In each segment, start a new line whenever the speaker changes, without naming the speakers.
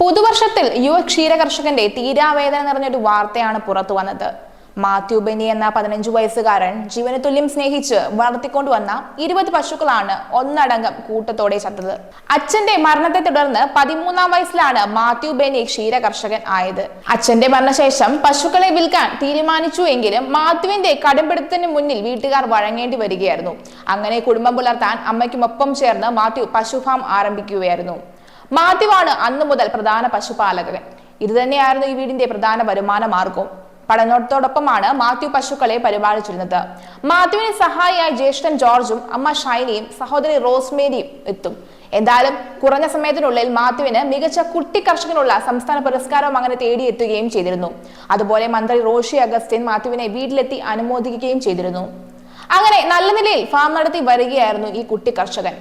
പുതുവർഷത്തിൽ യുവ ക്ഷീരകർഷകന്റെ തീരാവേദന നിറഞ്ഞൊരു വാർത്തയാണ് പുറത്തു വന്നത്. മാത്യു ബെനി എന്ന പതിനഞ്ചു വയസ്സുകാരൻ ജീവന തുല്യം സ്നേഹിച്ച് വളർത്തിക്കൊണ്ടുവന്ന ഇരുപത് പശുക്കളാണ് ഒന്നടങ്കം കൂട്ടത്തോടെ ചത്തത്. അച്ഛന്റെ മരണത്തെ തുടർന്ന് പതിമൂന്നാം വയസ്സിലാണ് മാത്യു ബെന്നി ക്ഷീരകർഷകൻ ആയത്. അച്ഛന്റെ മരണശേഷം പശുക്കളെ വിൽക്കാൻ തീരുമാനിച്ചു എങ്കിലും മാത്യുവിന്റെ കടുംപിടുത്തത്തിന് മുന്നിൽ വീട്ടുകാർ വഴങ്ങേണ്ടി വരികയായിരുന്നു. അങ്ങനെ കുടുംബം പുലർത്താൻ അമ്മയ്ക്കുമൊപ്പം ചേർന്ന് മാത്യു പശുഫാം ആരംഭിക്കുകയായിരുന്നു. മാത്യുവാണ് അന്നു മുതൽ പ്രധാന പശുപാലകൻ. ഇതുതന്നെയായിരുന്നു ഈ വീടിന്റെ പ്രധാന വരുമാന മാർഗവും പഠനത്തോടൊപ്പമാണ് മാത്യു പശുക്കളെ പരിപാലിച്ചിരുന്നത്. മാത്യുവിന് സഹായിയായി ജ്യേഷ്ഠൻ ജോർജും അമ്മ ഷൈനിയും സഹോദരി റോസ്മേരിയും എത്തും. എന്തായാലും കുറഞ്ഞ സമയത്തിനുള്ളിൽ മാത്യുവിന് മികച്ച കുട്ടി കർഷകനുള്ള സംസ്ഥാന പുരസ്കാരവും അങ്ങനെ തേടിയെത്തുകയും ചെയ്തിരുന്നു. അതുപോലെ മന്ത്രി റോഷി അഗസ്റ്റിൻ മാത്യുവിനെ വീട്ടിലെത്തി അനുമോദിക്കുകയും ചെയ്തിരുന്നു. അങ്ങനെ നല്ല നിലയിൽ ഫാം നടത്തി വരികയായിരുന്നു ഈ കുട്ടി കർഷകൻ.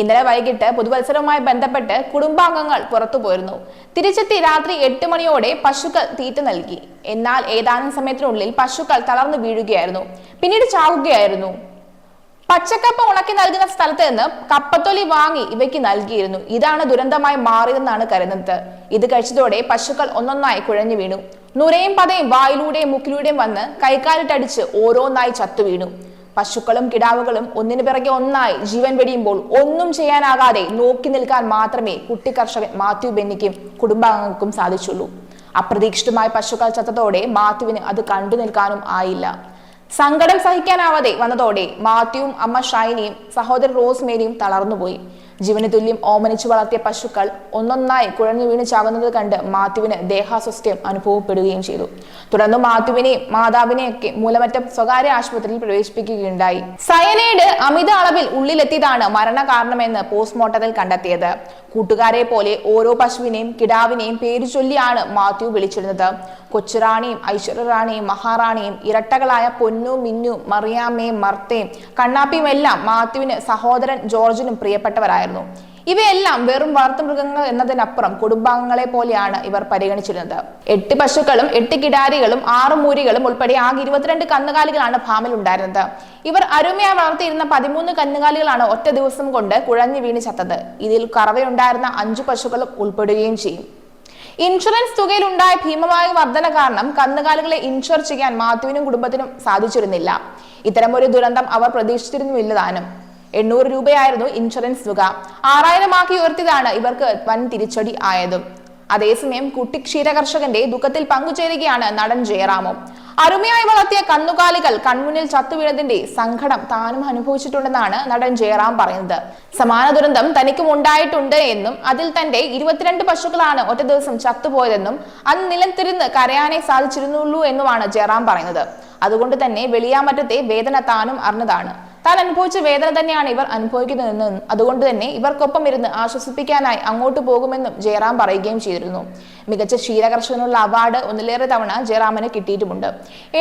ഇന്നലെ വൈകിട്ട് പുതുവത്സരവുമായി ബന്ധപ്പെട്ട് കുടുംബാംഗങ്ങൾ പുറത്തു പോയിരുന്നു. തിരിച്ചെത്തി രാത്രി എട്ട് മണിയോടെ പശുക്കൾ തീറ്റ നൽകി. എന്നാൽ ഏതാനും സമയത്തിനുള്ളിൽ പശുക്കൾ തളർന്നു വീഴുകയായിരുന്നു. പിന്നീട് ചാവുകയായിരുന്നു. പച്ചക്കപ്പ ഉണക്കി നൽകുന്ന സ്ഥലത്ത് നിന്ന് കപ്പത്തൊലി വാങ്ങി ഇവയ്ക്ക് നൽകിയിരുന്നു. ഇതാണ് ദുരന്തമായി മാറിയതെന്നാണ് കരുതുന്നത്. ഇത് കഴിച്ചതോടെ പശുക്കൾ ഒന്നൊന്നായി കുഴഞ്ഞു വീണു. നുരയും പതയും വായിലൂടെയും മുക്കിലൂടെയും വന്ന് കൈക്കാലിട്ടടിച്ച് ഓരോന്നായി ചത്തു വീണു പശുക്കളും കിടാവുകളും ഒന്നിനു പിറകെ ഒന്നായി ജീവൻ വെടിയുമ്പോൾ ഒന്നും ചെയ്യാനാകാതെ നോക്കി നിൽക്കാൻ മാത്രമേ കുട്ടി കർഷകൻ മാത്യു ബെന്നിക്കും കുടുംബാംഗങ്ങൾക്കും സാധിച്ചുള്ളൂ. അപ്രതീക്ഷിതമായ പശുക്കൾ ചത്തതോടെ മാത്യുവിന് അത് കണ്ടു നിൽക്കാനും ആയില്ല. സങ്കടം സഹിക്കാനാവാതെ വന്നതോടെ മാത്യുവും അമ്മ ഷൈനിയും സഹോദരൻ റോസ്മേരിയും തളർന്നുപോയി. ജീവന് തുല്യം ഓമനിച്ചു വളർത്തിയ പശുക്കൾ ഒന്നൊന്നായി കുഴഞ്ഞു വീണ് ചാകുന്നത് കണ്ട് മാത്യുവിന് ദേഹാസ്വസ്ഥ്യം അനുഭവപ്പെടുകയും ചെയ്തു. തുടർന്ന് മാത്യുവിനെയും മാതാവിനെയൊക്കെ മൂലമറ്റം സ്വകാര്യ ആശുപത്രിയിൽ പ്രവേശിപ്പിക്കുകയുണ്ടായി. സയനൈഡ് അമിത അളവിൽ ഉള്ളിലെത്തിയതാണ് മരണകാരണമെന്ന് പോസ്റ്റ്മോർട്ടത്തിൽ കണ്ടെത്തിയത്. കൂട്ടുകാരെ പോലെ ഓരോ പശുവിനെയും കിടാവിനെയും പേരു ചൊല്ലിയാണ് മാത്യു വിളിച്ചിരുന്നത്. കൊച്ചുറാണിയും ഐശ്വര്യറാണിയും മഹാറാണിയും ഇരട്ടകളായ പൊന്നു മിന്നു മറിയാമ്മയും മർത്തയും കണ്ണാപ്പിയും എല്ലാം മാത്യുവിന് സഹോദരൻ ജോർജിനും പ്രിയപ്പെട്ടവരായിരുന്നു. ഇവയെല്ലാം വെറും വളർത്തുമൃഗങ്ങൾ എന്നതിനപ്പുറം കുടുംബാംഗങ്ങളെ പോലെയാണ് ഇവർ പരിഗണിച്ചിരുന്നത്. എട്ട് പശുക്കളും എട്ട് കിടാരികളും ആറ് മൂരികളും ഉൾപ്പെടെ ആകെ ഇരുപത്തിരണ്ട് കന്നുകാലികളാണ് ഫാമിൽ ഉണ്ടായിരുന്നത്. ഇവർ അരുമയായി വളർത്തിയിരുന്ന പതിമൂന്ന് കന്നുകാലികളാണ് ഒറ്റ ദിവസം കൊണ്ട് കുഴഞ്ഞു വീണ് ചത്തത്. ഇതിൽ കറവയുണ്ടായിരുന്ന അഞ്ചു പശുക്കളും ഉൾപ്പെടുകയും ചെയ്യും. ഇൻഷുറൻസ് തുകയിൽ ഉണ്ടായ ഭീമമായ വർധന കാരണം കന്നുകാലികളെ ഇൻഷുർ ചെയ്യാൻ മാത്യുവിനും കുടുംബത്തിനും സാധിച്ചിരുന്നില്ല. ഇത്തരമൊരു ദുരന്തം അവർ പ്രതീക്ഷിച്ചിരുന്നുമില്ല താനും എണ്ണൂറ് രൂപയായിരുന്നു ഇൻഷുറൻസ് തുക. ആറായിരമാക്കി ഉയർത്തിയതാണ് ഇവർക്ക് വൻ തിരിച്ചടി ആയതും. അതേസമയം കുട്ടി ക്ഷീരകർഷകന്റെ ദുഃഖത്തിൽ പങ്കുചേരുകയാണ് നടൻ ജയറാമും. അരുമയായി വളർത്തിയ കന്നുകാലികൾ കൺമുന്നിൽ ചത്തുവീണതിന്റെ സങ്കടം താനും അനുഭവിച്ചിട്ടുണ്ടെന്നാണ് നടൻ ജയറാം പറയുന്നത്. സമാന ദുരന്തം തനിക്കും ഉണ്ടായിട്ടുണ്ട് എന്നും അതിൽ തന്റെ ഇരുപത്തിരണ്ട് പശുക്കളാണ് ഒറ്റ ദിവസം ചത്തുപോയതെന്നും അന്ന് നിലത്തിരുന്ന് കരയാനേ സാധിച്ചിരുന്നുള്ളൂ എന്നുമാണ് ജയറാം പറയുന്നത്. അതുകൊണ്ട് തന്നെ വെളിയാമറ്റത്തെ വേദന താനും അറിഞ്ഞതാണ്. താൻ അനുഭവിച്ച വേദന തന്നെയാണ് ഇവർ അനുഭവിക്കുന്നതെന്നും അതുകൊണ്ട് തന്നെ ഇവർക്കൊപ്പം ഇരുന്ന് ആശ്വസിപ്പിക്കാനായി അങ്ങോട്ട് പോകുമെന്നും ജയറാം പറയുകയും ചെയ്തിരുന്നു. മികച്ച ക്ഷീരകർഷകനുള്ള അവാർഡ് ഒന്നിലേറെ തവണ ജയറാമിന് കിട്ടിയിട്ടുമുണ്ട്.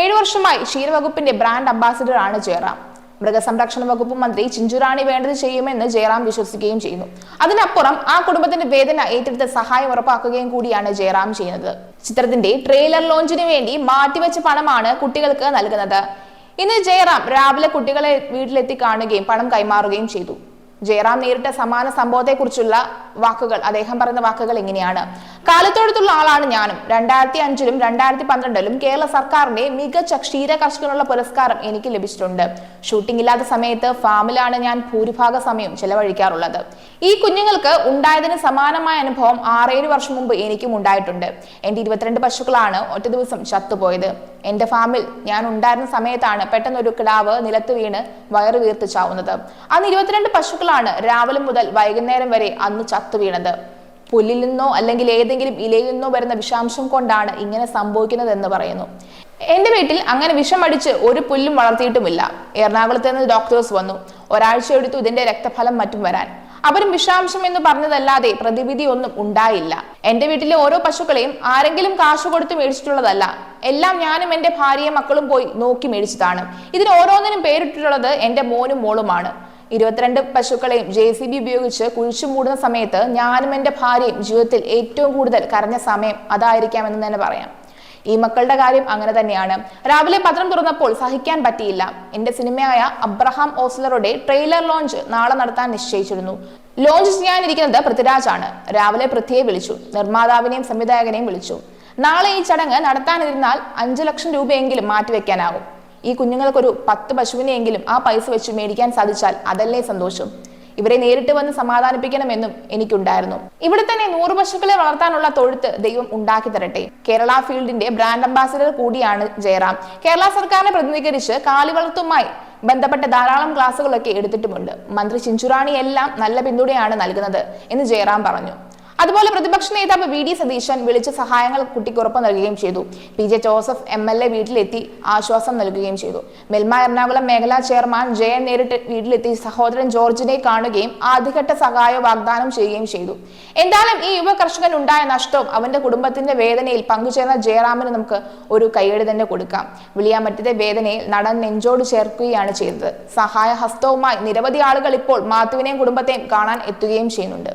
ഏഴു വർഷമായി ക്ഷീരവകുപ്പിന്റെ ബ്രാൻഡ് അംബാസിഡർ ആണ് ജയറാം. മൃഗസംരക്ഷണ വകുപ്പ് മന്ത്രി ചിഞ്ചുറാണി വേണ്ടത് ചെയ്യുമെന്ന് ജയറാം വിശ്വസിക്കുകയും ചെയ്യുന്നു. അതിനപ്പുറം ആ കുടുംബത്തിന്റെ വേദന ഏറ്റെടുത്ത് സഹായം ഉറപ്പാക്കുകയും കൂടിയാണ് ജയറാം ചെയ്യുന്നത്. ചിത്രത്തിന്റെ ട്രെയിലർ ലോഞ്ചിന് വേണ്ടി മാറ്റിവെച്ച പണമാണ് കുട്ടികൾക്ക് നൽകുന്നത്. ഇന്ന് ജയറാം രാവിലെ കുട്ടികളെ വീട്ടിലെത്തി കാണുകയും പണം കൈമാറുകയും ചെയ്തു. ജയറാം നേരിട്ട സമാന സംഭവത്തെക്കുറിച്ചുള്ള വാക്കുകൾ അദ്ദേഹം പറയുന്ന വാക്കുകൾ എങ്ങനെയാണ് കാലത്തോടത്തുള്ള ആളാണ് ഞാനും. രണ്ടായിരത്തി അഞ്ചിലും രണ്ടായിരത്തി പന്ത്രണ്ടിലും കേരള സർക്കാരിന്റെ മികച്ച ക്ഷീര കർഷകനുള്ള പുരസ്കാരം എനിക്ക് ലഭിച്ചിട്ടുണ്ട്. ഷൂട്ടിംഗ് ഇല്ലാത്ത സമയത്ത് ഫാമിലാണ് ഞാൻ ഭൂരിഭാഗ സമയം ചെലവഴിക്കാറുള്ളത്. ഈ കുഞ്ഞുങ്ങൾക്ക് ഉണ്ടായതിന് സമാനമായ അനുഭവം ആറേഴ് വർഷം മുമ്പ് എനിക്കും ഉണ്ടായിട്ടുണ്ട്. എന്റെ ഇരുപത്തിരണ്ട് പശുക്കളാണ് ഒറ്റ ദിവസം ചത്തുപോയത്. എന്റെ ഫാമിൽ ഞാൻ ഉണ്ടായിരുന്ന സമയത്താണ് പെട്ടെന്ന് ഒരു കിടാവ് നിലത്ത് വീണ് വയറ് വീർത്ത് ചാവുന്നത്. അന്ന് ഇരുപത്തിരണ്ട് പശുക്കളാണ് രാവിലെ മുതൽ വൈകുന്നേരം വരെ അന്ന് ചത്തു വീണത്. പുല്ലിൽ നിന്നോ അല്ലെങ്കിൽ ഏതെങ്കിലും ഇലയിൽ നിന്നോ വരുന്ന വിഷാംശം കൊണ്ടാണ് ഇങ്ങനെ സംഭവിക്കുന്നതെന്ന് പറയുന്നു. എന്റെ വീട്ടിൽ അങ്ങനെ വിഷം അടിച്ച് ഒരു പുല്ലും വളർത്തിയിട്ടുമില്ല. എറണാകുളത്ത് നിന്ന് ഡോക്ടേഴ്സ് വന്നു. ഒരാഴ്ച എടുത്തു ഇതിന്റെ രക്തഫലം മറ്റും വരാൻ. അവരും വിഷാംശം എന്ന് പറഞ്ഞതല്ലാതെ പ്രതിവിധി ഒന്നും ഉണ്ടായില്ല. എന്റെ വീട്ടിലെ ഓരോ പശുക്കളെയും ആരെങ്കിലും കാശ് കൊടുത്ത് മേടിച്ചിട്ടുള്ളതല്ല. എല്ലാം ഞാനും എന്റെ ഭാര്യയും മക്കളും പോയി നോക്കി മേടിച്ചതാണ്. ഇതിന് ഓരോന്നിനും പേരിട്ടിട്ടുള്ളത് എന്റെ മോനും മോളുമാണ്. ഇരുപത്തിരണ്ട് പശുക്കളെയും ജെ സി ബി ഉപയോഗിച്ച് കുഴിച്ചു മൂടുന്ന സമയത്ത് ഞാനും എന്റെ ഭാര്യയും ജീവിതത്തിൽ ഏറ്റവും കൂടുതൽ കരഞ്ഞ സമയം അതായിരിക്കാമെന്ന് തന്നെ പറയാം. ഈ മക്കളുടെ കാര്യം അങ്ങനെ തന്നെയാണ്. രാവിലെ പത്രം തുറന്നപ്പോൾ സഹിക്കാൻ പറ്റിയില്ല. എന്റെ സിനിമയായ അബ്രഹാം ഓസ്ലറുടെ ട്രെയിലർ ലോഞ്ച് നാളെ നടത്താൻ നിശ്ചയിച്ചിരുന്നു. ലോഞ്ച് ചെയ്യാനിരിക്കുന്നത് പൃഥ്വിരാജാണ്. രാവിലെ പൃഥ്വിയെ വിളിച്ചു. നിർമ്മാതാവിനെയും സംവിധായകനെയും വിളിച്ചു. നാളെ ഈ ചടങ്ങ് നടത്താനിരുന്നാൽ അഞ്ചു ലക്ഷം രൂപയെങ്കിലും മാറ്റിവെക്കാനാകും ഈ കുഞ്ഞുങ്ങൾക്കൊരു പത്ത് പശുവിനെയെങ്കിലും ആ പൈസ വെച്ച് മേടിക്കാൻ സാധിച്ചാൽ അതല്ലേ സന്തോഷം? ഇവരെ നേരിട്ട് വന്ന് സമാധാനിപ്പിക്കണമെന്നും എനിക്കുണ്ടായിരുന്നു. ഇവിടെ തന്നെ നൂറ് പശുക്കളെ വളർത്താനുള്ള തൊഴുത്ത് ദൈവം ഉണ്ടാക്കി തരട്ടെ. കേരള ഫീൽഡിന്റെ ബ്രാൻഡ് അംബാസിഡർ കൂടിയാണ് ജയറാം. കേരള സർക്കാരിനെ പ്രതിനിധീകരിച്ച് കാലിവളർത്തുമായി ബന്ധപ്പെട്ട ധാരാളം ക്ലാസുകളൊക്കെ എടുത്തിട്ടുമുണ്ട്. മന്ത്രി ചിഞ്ചുറാണി എല്ലാം നല്ല പിന്തുണയാണ് നൽകുന്നത് എന്ന് ജയറാം പറഞ്ഞു. അതുപോലെ പ്രതിപക്ഷ നേതാവ് വി ഡി സതീശൻ വിളിച്ച് സഹായങ്ങൾ കുട്ടിക്ക് ഉറപ്പ് നൽകുകയും ചെയ്തു. P J Joseph M L A വീട്ടിലെത്തി ആശ്വാസം നൽകുകയും ചെയ്തു. മെൽമ എറണാകുളം മേഖലാ ചെയർമാൻ ജയൻ നേരിട്ട് വീട്ടിലെത്തി സഹോദരൻ ജോർജിനെ കാണുകയും ആദ്യഘട്ട സഹായ വാഗ്ദാനം ചെയ്യുകയും ചെയ്തു. എന്തായാലും ഈ യുവ കർഷകൻ ഉണ്ടായ നഷ്ടവും അവന്റെ കുടുംബത്തിന്റെ വേദനയിൽ പങ്കുചേർന്ന ജയറാമിന് നമുക്ക് ഒരു കൈയടി തന്നെ കൊടുക്കാം. വിളിയാമറ്റത്തെ വേദനയിൽ നടൻ നെഞ്ചോട് ചേർക്കുകയാണ് ചെയ്തത്. സഹായ ഹസ്തവുമായി നിരവധി ആളുകൾ ഇപ്പോൾ മാത്യുവിനെയും കുടുംബത്തെയും കാണാൻ എത്തുകയും ചെയ്യുന്നുണ്ട്.